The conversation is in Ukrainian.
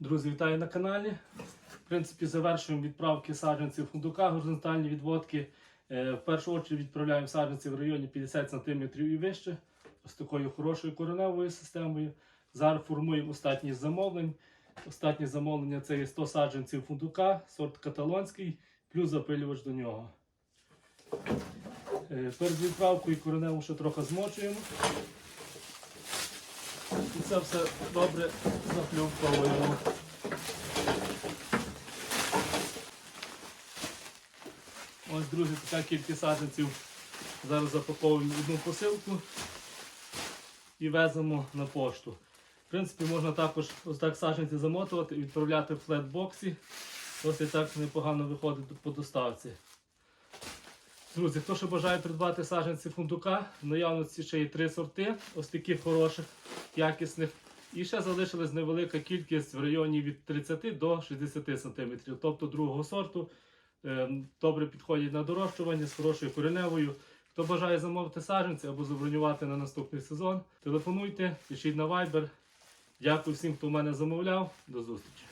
Друзі, вітаю на каналі. В принципі, завершуємо відправки саджанців фундука, горизонтальні відводки. Е, В першу чергу відправляємо саджанці в районі 50 см і вище, з такою хорошою кореневою системою. Зараз формуємо остатні замовлень. Останні замовлення це є 100 саджанців фундука, сорт каталонський, плюс запилювач до нього. Е, Перед відправкою кореневу ще трохи змочуємо. І це все добре заплювковуємо. Ось, друзі, така кількість саджанців. Зараз запаковуємо одну посилку і веземо на пошту. В принципі, можна також ось так саджанці замотувати і відправляти в флетбоксі. Досить так непогано виходить по доставці. Друзі, хто ще бажає придбати саджанці фундука, в наявності ще є три сорти, ось таких хороших, якісних. І ще залишилась невелика кількість в районі від 30 до 60 см, тобто другого сорту. Ем, Добре підходять на дорощування з хорошою кореневою. Хто бажає замовити саджанці або забронювати на наступний сезон, телефонуйте, пишіть на Viber. Дякую всім, хто в мене замовляв. До зустрічі.